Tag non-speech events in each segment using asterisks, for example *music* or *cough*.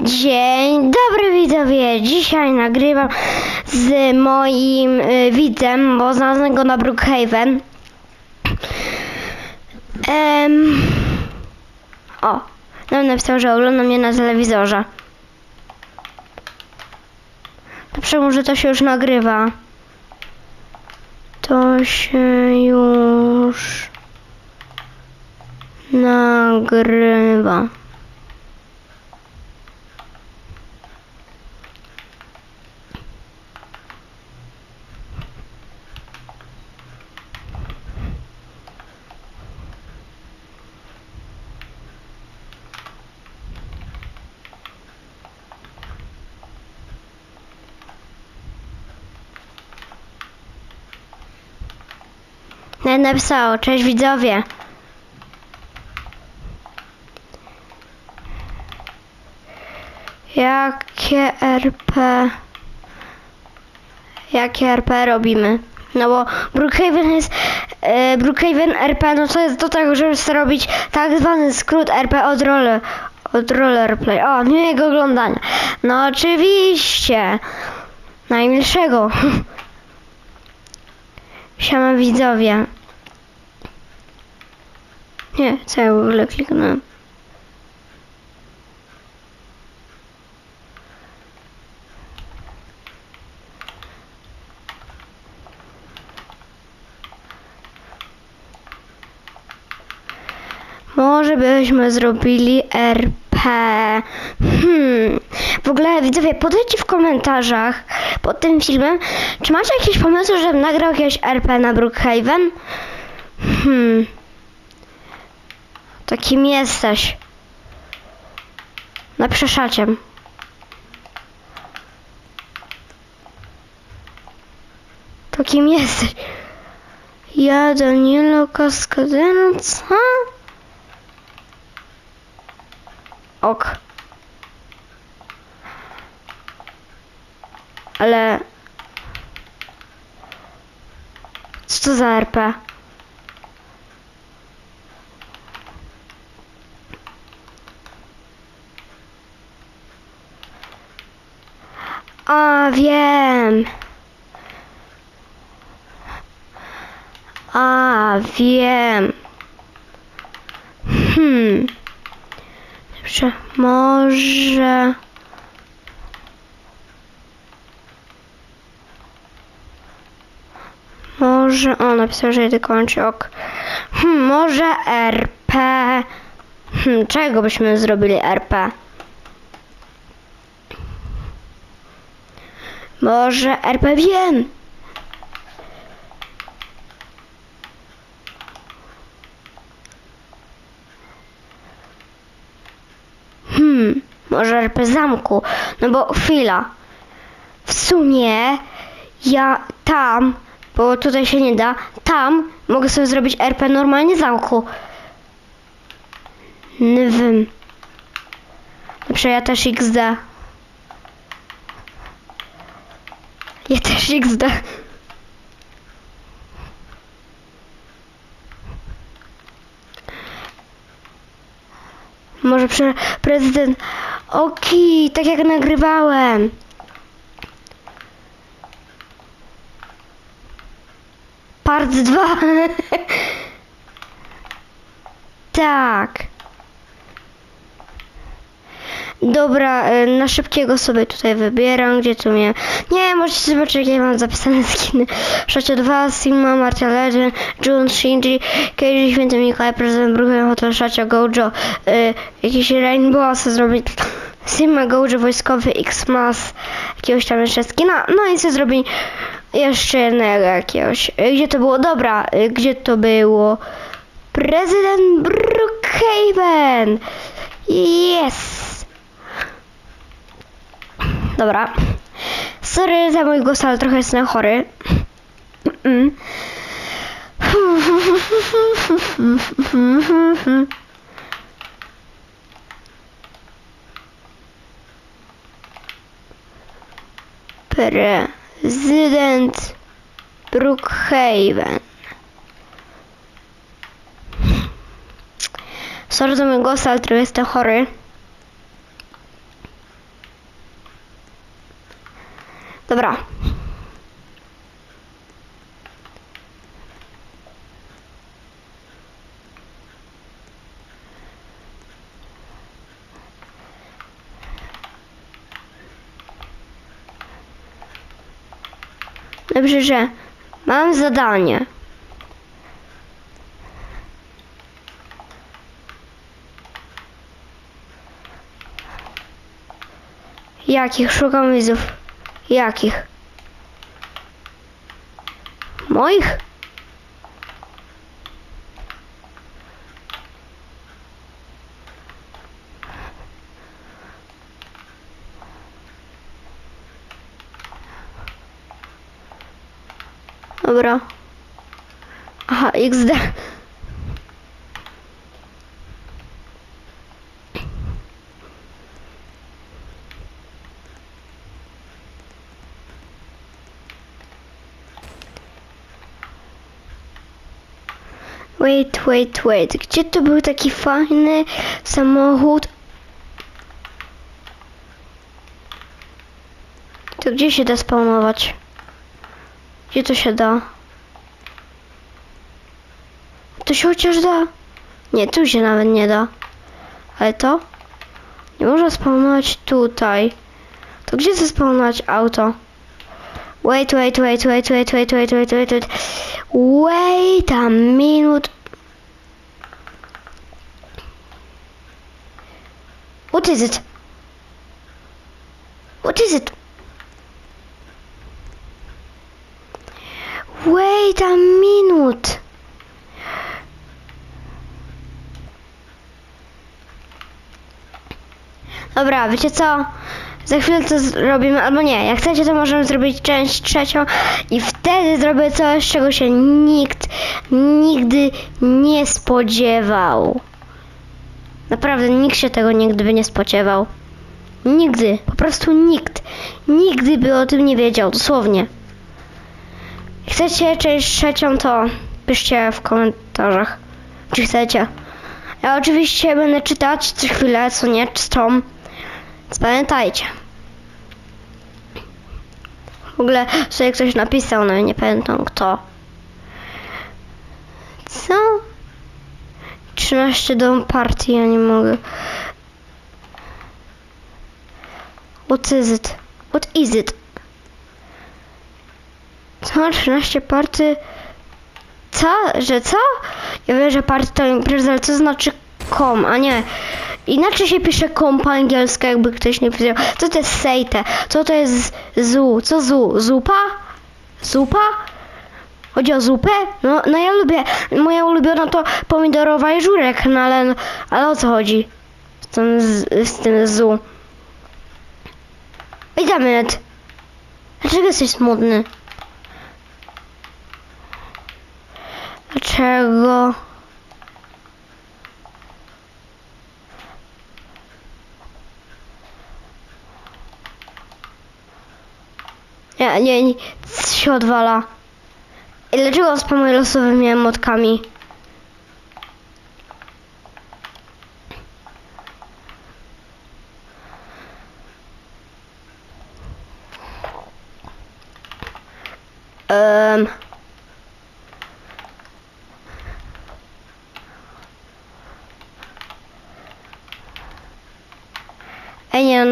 Dzień dobry widzowie, dzisiaj nagrywam z moim y, widzem, bo znalazłem go na Brookhaven. Em, o, nam napisał, że ogląda mnie na telewizorze. Dobrze, może to się już nagrywa. To się już nagrywa. Napisało, cześć widzowie. Jakie RP... Jakie RP robimy? No bo Brookhaven jest... E, Brookhaven RP, no to jest do tego, żeby sobie robić tak zwany skrót RP od roller... Od rollerplay. O, miłego oglądania. No oczywiście. Najmilszego. *laughs* Siema widzowie. Nie, co ja w ogóle kliknąłem? Może byśmy zrobili RP. Hmm. W ogóle widzowie, podajcie w komentarzach pod tym filmem, czy macie jakieś pomysły, żebym nagrał jakieś RP na Brookhaven? Hmm. To kim jesteś? Napiszę szaciem. To kim jesteś? Ja Danilo Kaskadeno, co? Ok. Ale... Co to za RP? A, wiem. A, wiem. Hmm. Dobrze, może... Może... O, napisał, że jedę kończy, ok. Hmm, może RP... Hmm, czego byśmy zrobili RP? Może RP wiem. RP zamku. No bo chwila. W sumie ja tam, bo tutaj się nie da, tam mogę sobie zrobić RP normalnie zamku. Nwym. Dobrze, ja też XD. Ja też XD. Może prezydent. Oki, tak jak nagrywałem. Part 2. *laughs* tak. Dobra, y, na szybkiego sobie tutaj wybieram, gdzie tu miałem. Nie, możecie zobaczyć, jakie ja mam zapisane skiny. Szacio 2, Sigma, Martia Legend, Jun, Shinji, Keiji, Święty Mikołaj, Prezydent Bruchen, Hotel Szacio, Gojo, y, jakiś Rainbow, co zrobić. *laughs* Sigma, Gojo, wojskowy, X-Mas, jakiegoś tam jeszcze skina. No i co zrobić jeszcze jednego jakiegoś. Y, Gdzie to było? Dobra, y, gdzie to było? Prezydent Brookhaven! Yes! Dobra. Sorry za mój głos, ale trochę jestem chory. Mm. *laughs* Prezydent Brookhaven. Sorry za mój głos, ale trochę jestem chory. Dobra. Dobrze, że mam zadanie. Jakich? Szukam widzów. Jakich? Moich? Dobra. Aha, XD. Wait, wait, wait. Gdzie to był taki fajny samochód? To gdzie się da spawnować? Gdzie to się da? To się chociaż da? Nie, tu się nawet nie da. Ale to? Nie można spawnować tutaj. To gdzie chcę spawnować auto? Wait, wait, wait, wait, wait, wait, wait, wait, wait, wait. Wait a minute. What is it? What is it? Wait a minute. Dobra, wiecie co? Za chwilę to zrobimy, albo nie, jak chcecie to możemy zrobić część trzecią i wtedy zrobię coś, czego się nikt nigdy nie spodziewał. Naprawdę nikt się tego nigdy by nie spodziewał. Nigdy, po prostu nikt. Nigdy by o tym nie wiedział, dosłownie. Chcecie część trzecią, to piszcie w komentarzach, czy chcecie. Ja oczywiście będę czytać co chwilę, co nie, czytam. Pamiętajcie. W ogóle sobie ktoś napisał, no nie pamiętam kto. Co? 13 dom partii, ja nie mogę. What is it? What is it? Co? 13 party? Co? Że co? Ja wiem, że party to impreza, ale co znaczy kom, a nie. Inaczej się pisze kom po angielsku, jakby ktoś nie powiedział. Co to jest sejte? Co to jest zu? Co zu? Zupa? Zupa? Chodzi o zupę? No, no ja lubię, moja ulubiona to pomidorowa i żurek, no ale, ale o co chodzi z tym, z, z tym zu? Wait a minute. Dlaczego jesteś smutny? Dlaczego? Nie, nie, co się odwala. I dlaczego spamuję losowymi emotkami? Um.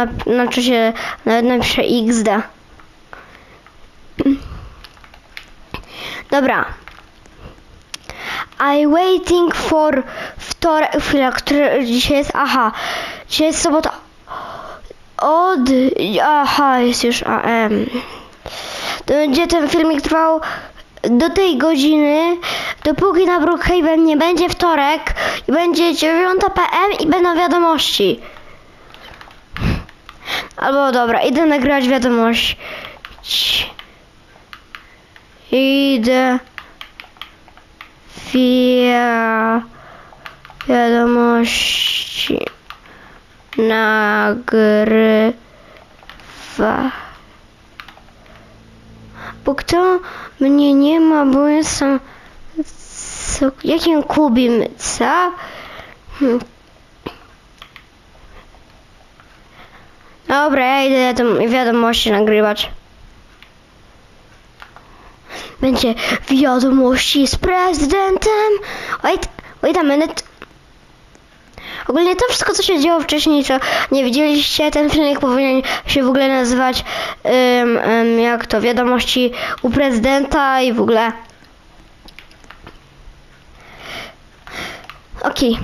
Na, znaczy się, nawet napiszę XD. Dobra. I waiting for wtorek, chwila, który dzisiaj jest, aha, dzisiaj jest sobota. Od, aha, jest już AM. To będzie ten filmik trwał do tej godziny, dopóki na Brookhaven nie będzie wtorek i będzie 9 PM i będą wiadomości. Albo dobra, idę nagrywać wiadomość. Idę via wiadomości nagrywa. Bo kto mnie nie ma, bo jestem jakim kubim, co? Dobra, ja idę wiadom- wiadomości nagrywać. Będzie wiadomości z prezydentem. Wait a minute. Ogólnie to wszystko, co się działo wcześniej, co nie widzieliście, ten filmik powinien się w ogóle nazywać ym, ym, jak to, wiadomości u prezydenta i w ogóle. Okej.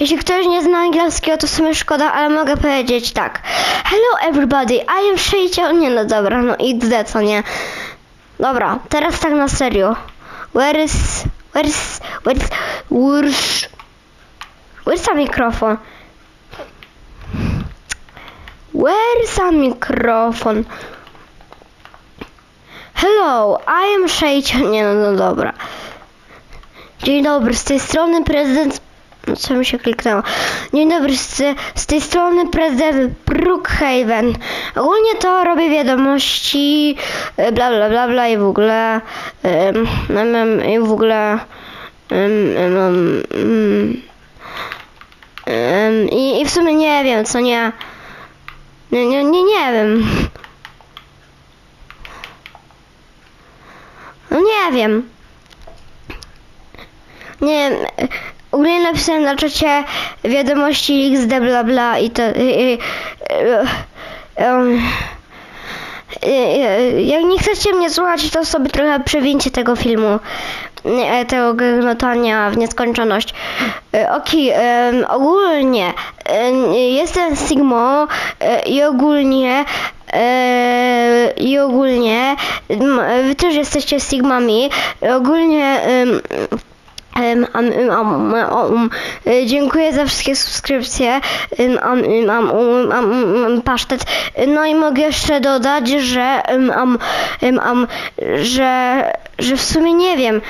Jeśli ktoś nie zna angielskiego, to w sumie szkoda, ale mogę powiedzieć tak. Hello everybody, I am Sheicio... Nie no dobra, no XD, co nie? Dobra, teraz tak na serio. Where is... Where is... Where is... Where's... Where's a mikrofon? Where's a mikrofon? Hello, I am Sheicio... Nie no, no dobra. Dzień dobry, z tej strony prezydent... Co mi się kliknęło? Dzień dobry, z, z tej strony prezydent Brookhaven. Ogólnie to robię wiadomości, e, bla bla bla bla i w ogóle, em, i w ogóle, em, em, em, i, i w sumie nie wiem, co nie, nie, nie, nie, nie wiem. No nie wiem. Nie wiem, ogólnie napisałem na czacie wiadomości XD bla bla i to... I, i, i, jak nie chcecie mnie słuchać, to sobie trochę przewincie tego filmu, e, tego gnotania w nieskończoność. Okej, em, ogólnie em, jestem Sigmo e, i ogólnie e, i ogólnie wy też jesteście Sigmami. Ogólnie am, am, e, dziękuję za wszystkie subskrypcje. Um, um, um, pasztet. No i mogę jeszcze dodać, że że, że w sumie nie wiem.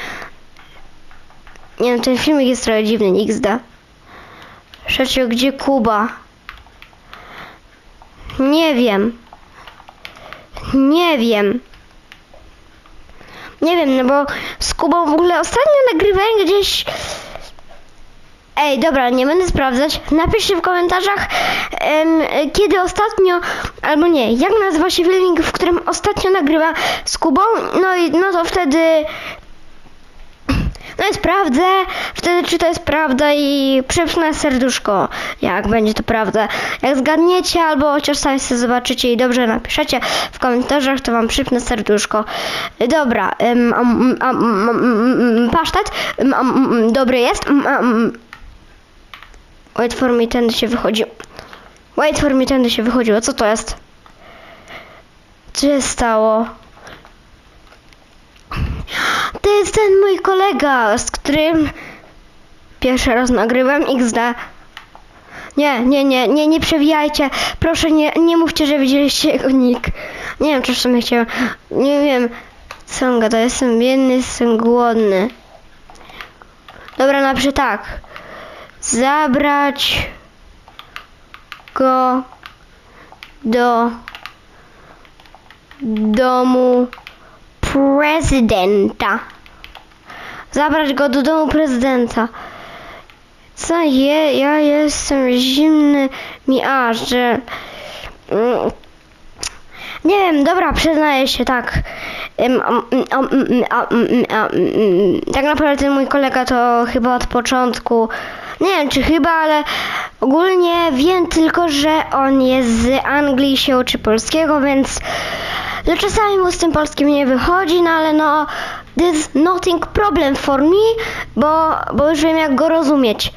Nie wiem, ten filmik jest trochę dziwny, XD. Przecież gdzie Kuba? Nie wiem. Nie wiem. Nie wiem, no bo z Kubą w ogóle ostatnio nagrywałem gdzieś... Ej, dobra, nie będę sprawdzać. Napiszcie w komentarzach, em, kiedy ostatnio, albo nie, jak nazywa się filmik, w którym ostatnio nagrywam z Kubą. No i no to wtedy... No i sprawdzę, wtedy czy to jest prawda i przypnę serduszko, jak będzie to prawda. Jak zgadniecie albo chociaż sami sobie zobaczycie i dobrze napiszecie w komentarzach, to wam przypnę serduszko. Dobra, um, um, um, um, pasztet, um, um, dobry jest. Um, um, wait for me, tędy się wychodzi. Wait for me, tędy się wychodziło. Co to jest? Co się stało? To jest ten mój kolega, z którym pierwszy raz nagrywam XD. Nie, nie, nie, nie, nie przewijajcie. Proszę nie, nie mówcie, że widzieliście jego nick. Nie wiem, czy w sumie chciałem. Nie wiem, co on gada. Jestem biedny, jestem głodny. Dobra, napiszę tak. Zabrać go do domu prezydenta. Zabrać go do domu prezydenta. Co je? Ja jestem zimny mi aż. Mm, Nie wiem, dobra, przyznaję się, tak. Tak naprawdę ten mój kolega to chyba od początku. Nie wiem, czy chyba, ale ogólnie wiem tylko, że on jest z Anglii, się uczy polskiego, więc że czasami mu z tym polskim nie wychodzi, no ale no there's nothing problem for me, bo, bo już wiem jak go rozumieć.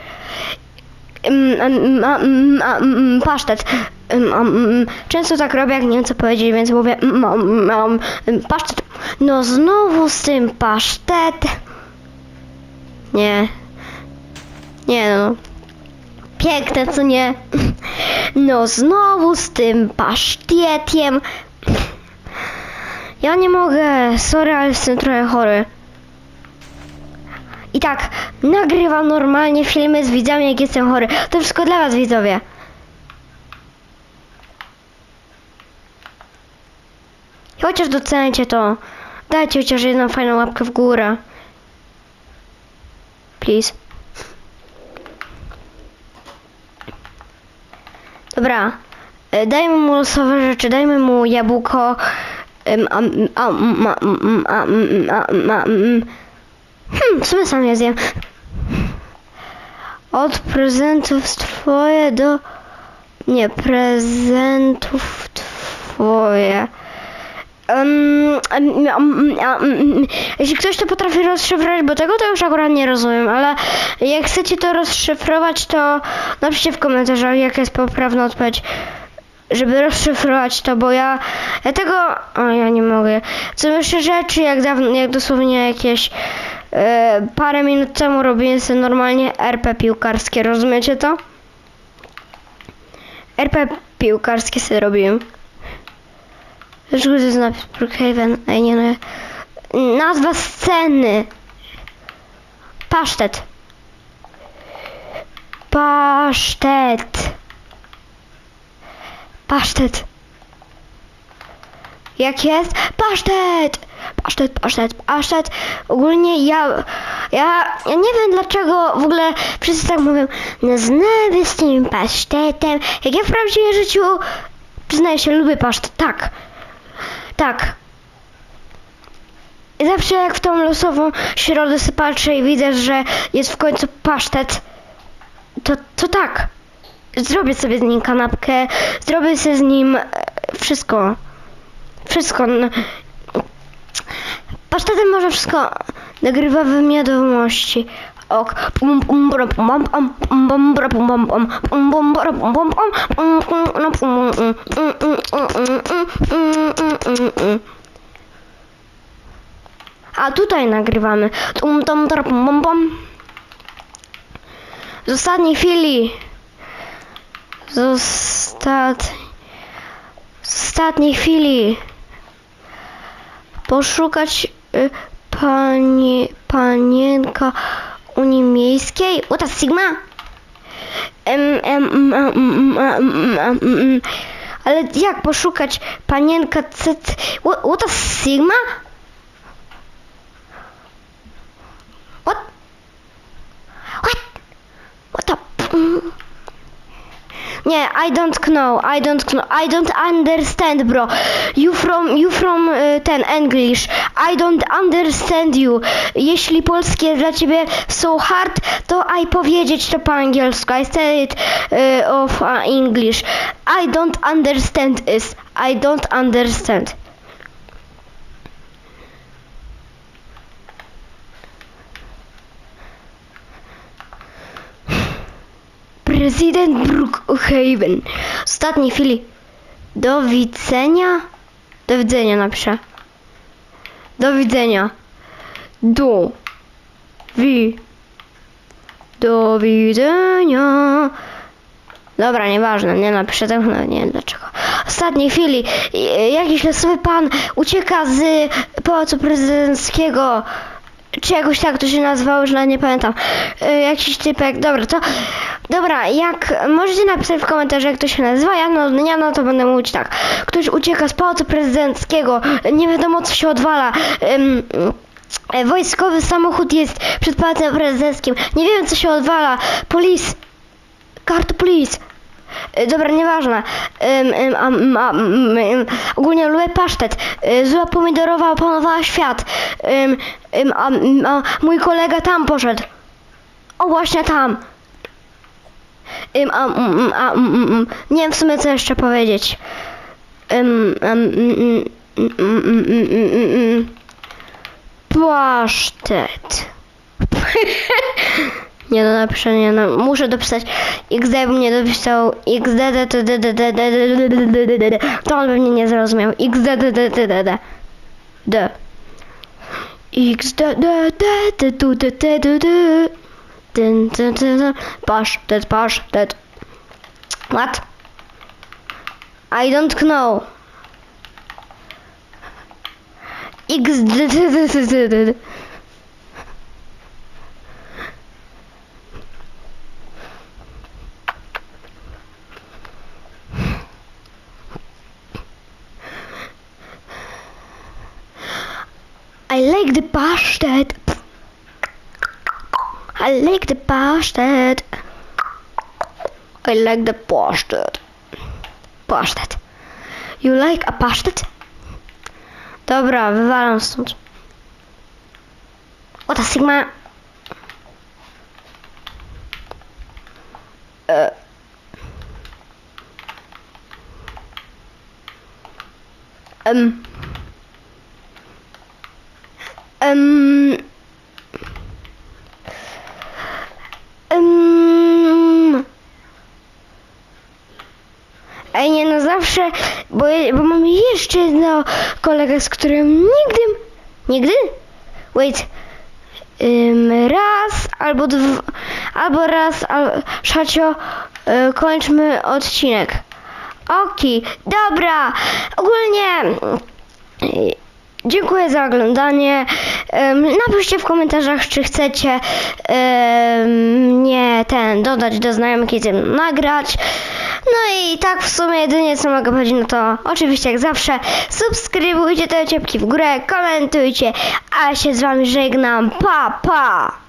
Mm, mm, mm, mm, Pasztet. Mm, mm, Często tak robię, jak nie wiem co powiedzieć, więc mówię mm, mm, mm, pasztet. No znowu z tym pasztet. Nie. Nie no. Piękne, co nie? No znowu z tym pasztetiem. Ja nie mogę, sorry, ale jestem trochę chory. I tak, nagrywam normalnie filmy z widzami, jak jestem chory. To wszystko dla was, widzowie. Chociaż docencie to. Dajcie chociaż jedną fajną łapkę w górę. Please. Dobra. E, dajmy mu losowe rzeczy, dajmy mu jabłko, Hmm, w sumie sam je zjem. Od prezentów twoje do... Nie, prezentów twoje. Jeśli ktoś to potrafi rozszyfrować, bo tego to już akurat nie rozumiem, ale jak chcecie to rozszyfrować, to napiszcie w komentarzach, jaka jest poprawna odpowiedź żeby rozszyfrować to, bo ja, ja tego, o ja nie mogę. Co myślę rzeczy, jak dawno, jak dosłownie jakieś e, parę minut temu robiłem sobie normalnie RP piłkarskie, rozumiecie to? RP piłkarskie sobie robiłem. Jest napis Brookhaven. Ej, nie no. Nazwa sceny. Pasztet. Pasztet. Pasztet. Jak jest? Pasztet! Pasztet, pasztet, pasztet. Ogólnie ja, ja, ja nie wiem dlaczego w ogóle wszyscy tak mówią, no znowu z tym pasztetem. Jak ja w prawdziwym życiu, przyznaję się, lubię pasztet, tak. Tak. I Zawsze jak w tą losową środę sobie patrzę i widzę, że jest w końcu pasztet, to, to tak zrobię sobie z nim kanapkę, zrobię sobie z nim wszystko. Wszystko. Pasztetem może wszystko nagrywa we wiadomości. Ok. A tutaj nagrywamy. Z ostatniej chwili. Z ostat... Z ostatniej chwili. Poszukać y, pani, panienka Unii Miejskiej. What a Sigma? Em, em, em, em. Ale jak poszukać panienka C... A Sigma? What? What? What the... Nie, I don't know, I don't know, I don't understand, bro. You from, you from y, ten English. I don't understand you. Jeśli polskie dla ciebie so hard, to I powiedzieć to po angielsku. I say it y, of uh, English. I don't understand is. I don't understand. Prezydent Brookhaven. W ostatniej chwili. Do widzenia. Do widzenia napiszę. Do widzenia. Do. Wi. Do widzenia. Dobra, nieważne, nie napiszę tego, no, nie wiem dlaczego. W ostatniej chwili jakiś losowy pan ucieka z pałacu prezydenckiego. Czy jakoś tak to się nazywało, nawet nie pamiętam. Y, jakiś typek, dobra, to... Dobra, jak... Możecie napisać w komentarzu, jak to się nazywa, ja no, ja no to będę mówić tak. Ktoś ucieka z pałacu prezydenckiego, nie wiadomo co się odwala. Ym, wojskowy samochód jest przed pałacem prezydenckim. Nie wiem co się odwala. Police. Kart police. E, dobra, nieważne. Um, um, um, ogólnie lubię pasztet. E, zła pomidorowa opanowała świat. mój kolega tam poszedł. O, właśnie tam. nie wiem w sumie co jeszcze powiedzieć. pasztet. *laughs* Nie no, napiszę, nie no, muszę dopisać XD bym nie dopisał XD to on pewnie nie zrozumiał XD d XD d d d d d d d Dyn, dyn, dyn, dyn. Pasz, dead, pasz, dead. What? I don't know. X I like the pasztet. I like the pasztet. I like the pasztet. pasztet. You like a pasztet? Dobra, wywalam stąd. O ta Sigma. E. Em. Em. Em. Ej, nie no zawsze, bo, bo mam jeszcze jednego kolegę, z którym nigdy, nigdy? Wait, Ym, raz albo dwa, albo raz, al, szacio, y, kończmy odcinek. Oki, dobra, ogólnie y, dziękuję za oglądanie. Napiszcie w komentarzach, czy chcecie mnie ten dodać do znajomych i mną nagrać. No i tak w sumie jedynie co mogę powiedzieć, no to oczywiście jak zawsze subskrybujcie te ciepki w górę, komentujcie, a się z wami żegnam, pa pa!